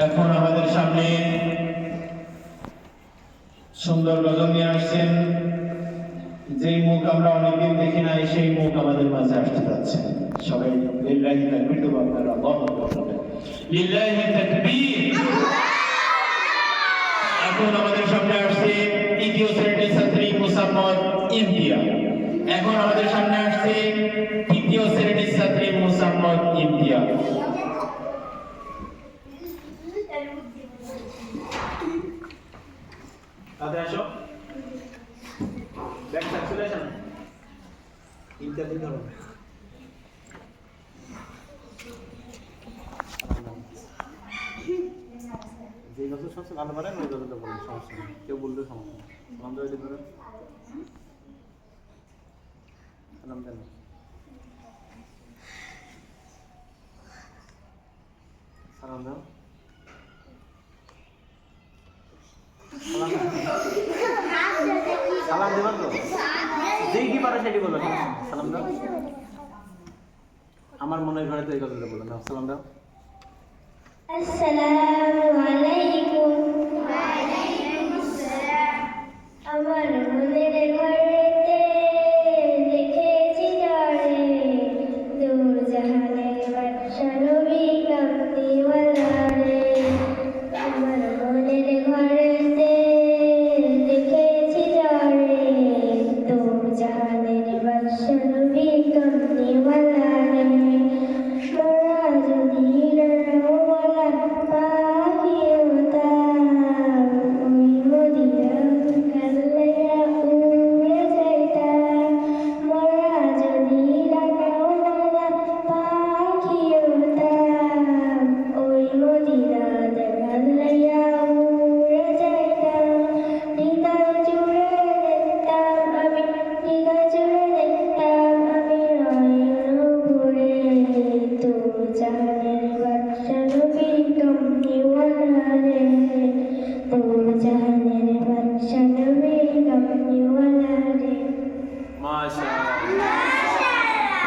এখন আমাদের সামনে সুন্দর গজল নিয়ে আসছেন। যেই মুখ আমরা অনেকদিন দেখি নাই, সেই মুখ আমাদের মাঝে আসতে যাচ্ছে। সবাই লিল্লাহি তাকবীর দেবো, আপনারা লিল্লাহি তাকবীর! এখন আমাদের সামনে আসছে তৃতীয় শ্রেণির ছাত্রী মুসাম্মদ ইমতিয়া এখন আমাদের সামনে আসছে তৃতীয় শ্রেণির ছাত্রী মুসাম্মদ ইমতিয়া তাদের আসো। ব্যাগ চলে আসেন ইত্যাদি ধরো। যে গল্প সবচেয়ে ভালো পারেন ওই গল্পটা বলেন সমস্যা নেই। কেউ বললে সমস্যা নেই। সালাম ধরেন সালাম দেন সালাম দাও সালাম। সালাম দেবেন তো? যেই কি পারো সেটি বলো হ্যাঁ, সালাম দাও। আমার মনের ঘরে তো এই কথাটা বলো না সালাম দাও। আসসালামু আলাইকুম। আমার মনের ঘরেতে দেখেছি দূর জাহানে নবী